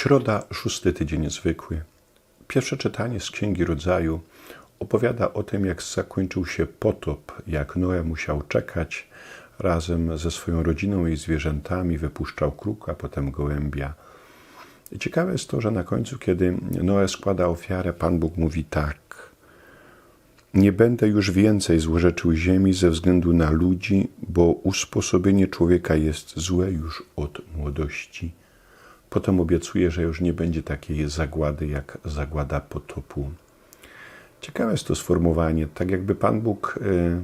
Środa, szósty tydzień zwykły. Pierwsze czytanie z Księgi Rodzaju opowiada o tym, jak zakończył się potop, jak Noe musiał czekać razem ze swoją rodziną i zwierzętami, wypuszczał kruka, potem gołębia. Ciekawe jest to, że na końcu, kiedy Noe składa ofiarę, Pan Bóg mówi tak. Nie będę już więcej złorzeczył ziemi ze względu na ludzi, bo usposobienie człowieka jest złe już od młodości. Potem obiecuje, że już nie będzie takiej zagłady jak zagłada potopu. Ciekawe jest to sformułowanie, tak jakby Pan Bóg y, y,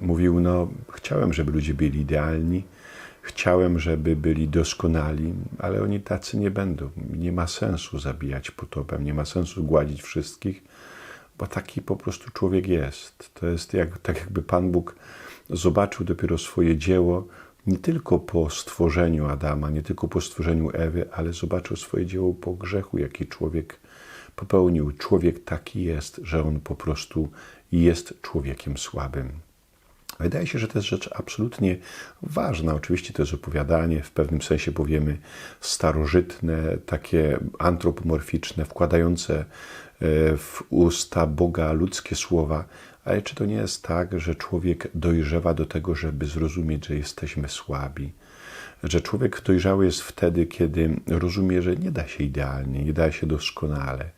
mówił, no chciałem, żeby ludzie byli idealni, chciałem, żeby byli doskonali, ale oni tacy nie będą. Nie ma sensu zabijać potopem, nie ma sensu gładzić wszystkich, bo taki po prostu człowiek jest. To jest jak, tak jakby Pan Bóg zobaczył dopiero swoje dzieło, nie tylko po stworzeniu Adama, nie tylko po stworzeniu Ewy, ale zobaczył swoje dzieło po grzechu, jaki człowiek popełnił. Człowiek taki jest, że on po prostu jest człowiekiem słabym. Wydaje się, że to jest rzecz absolutnie ważna. Oczywiście to jest opowiadanie, w pewnym sensie powiemy starożytne, takie antropomorficzne, wkładające e, w usta Boga ludzkie słowa, ale czy to nie jest tak, że człowiek dojrzewa do tego, żeby zrozumieć, że jesteśmy słabi? Że człowiek dojrzały jest wtedy, kiedy rozumie, że nie da się idealnie, nie da się doskonale,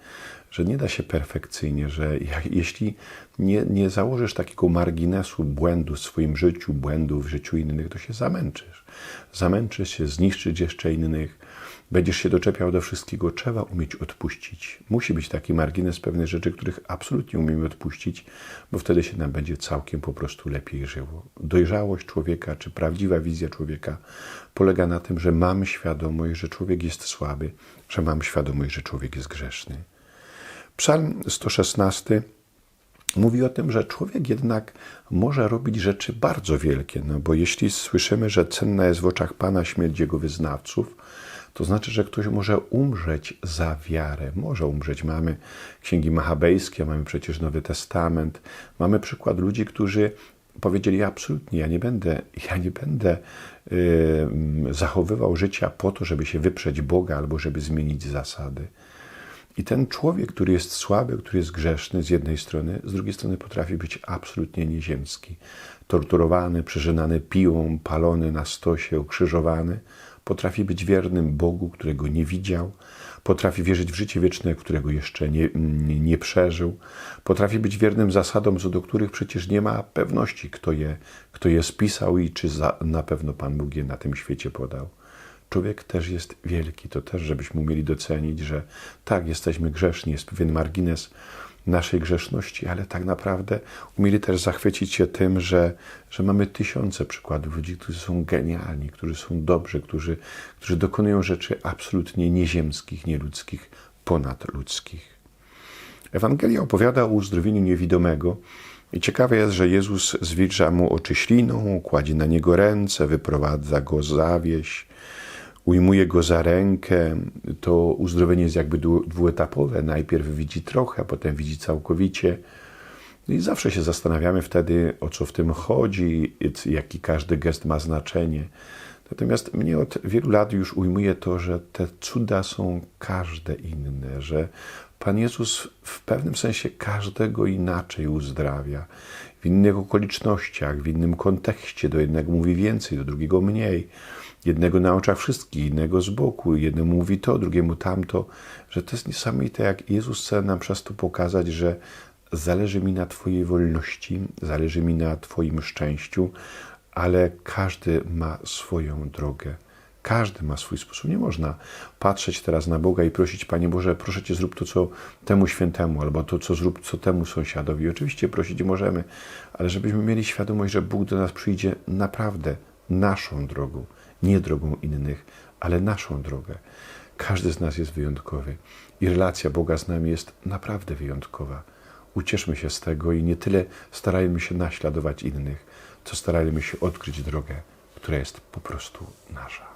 że nie da się perfekcyjnie, że jeśli nie, nie założysz takiego marginesu błędu w swoim życiu, błędu w życiu innych, to się zamęczysz. Zamęczysz się, zniszczyć jeszcze innych, będziesz się doczepiał do wszystkiego. Trzeba umieć odpuścić. Musi być taki margines pewnych rzeczy, których absolutnie umiemy odpuścić, bo wtedy się nam będzie całkiem po prostu lepiej żyło. Dojrzałość człowieka, czy prawdziwa wizja człowieka polega na tym, że mamy świadomość, że człowiek jest słaby, że mamy świadomość, że człowiek jest grzeszny. Psalm 116 mówi o tym, że człowiek jednak może robić rzeczy bardzo wielkie, no bo jeśli słyszymy, że cenna jest w oczach Pana śmierć Jego wyznawców, to znaczy, że ktoś może umrzeć za wiarę. Może umrzeć. Mamy księgi machabejskie, mamy przecież Nowy Testament. Mamy przykład ludzi, którzy powiedzieli absolutnie, ja nie będę, ja nie będę yy, zachowywał życia po to, żeby się wyprzeć Boga albo żeby zmienić zasady. I ten człowiek, który jest słaby, który jest grzeszny z jednej strony, z drugiej strony potrafi być absolutnie nieziemski. Torturowany, przeżynany piłą, palony na stosie, ukrzyżowany, potrafi być wiernym Bogu, którego nie widział, potrafi wierzyć w życie wieczne, którego jeszcze nie, nie, przeżył, potrafi być wiernym zasadom, co do których przecież nie ma pewności, kto je, kto je spisał i czy za, na pewno Pan Bóg je na tym świecie podał. Człowiek też jest wielki, to też, żebyśmy umieli docenić, że tak, jesteśmy grzeszni, jest pewien margines naszej grzeszności, ale tak naprawdę umieli też zachwycić się tym, że, że mamy tysiące przykładów ludzi, którzy są genialni, którzy są dobrzy, którzy, którzy dokonują rzeczy absolutnie nieziemskich, nieludzkich, ponadludzkich. Ewangelia opowiada o uzdrowieniu niewidomego i ciekawe jest, że Jezus zwilża mu oczy śliną, kładzie na niego ręce, wyprowadza go za wieś, ujmuje go za rękę, to uzdrowienie jest jakby dwuetapowe. Najpierw widzi trochę, a potem widzi całkowicie. No I zawsze się zastanawiamy wtedy, o co w tym chodzi, jaki każdy gest ma znaczenie. Natomiast mnie od wielu lat już ujmuje to, że te cuda są każde inne, że Pan Jezus w pewnym sensie każdego inaczej uzdrawia, w innych okolicznościach, w innym kontekście. Do jednego mówi więcej, do drugiego mniej. Jednego na oczach wszystkich, innego z boku. Jednemu mówi to, drugiemu tamto. Że to jest niesamowite, jak Jezus chce nam przez to pokazać, że zależy mi na Twojej wolności, zależy mi na Twoim szczęściu, ale każdy ma swoją drogę. Każdy ma swój sposób. Nie można patrzeć teraz na Boga i prosić, Panie Boże, proszę Cię, zrób to, co temu świętemu, albo to, co zrób, co temu sąsiadowi. Oczywiście prosić możemy, ale żebyśmy mieli świadomość, że Bóg do nas przyjdzie naprawdę naszą drogą, nie drogą innych, ale naszą drogę. Każdy z nas jest wyjątkowy i relacja Boga z nami jest naprawdę wyjątkowa. Ucieszmy się z tego i nie tyle starajmy się naśladować innych, co starajmy się odkryć drogę, która jest po prostu nasza.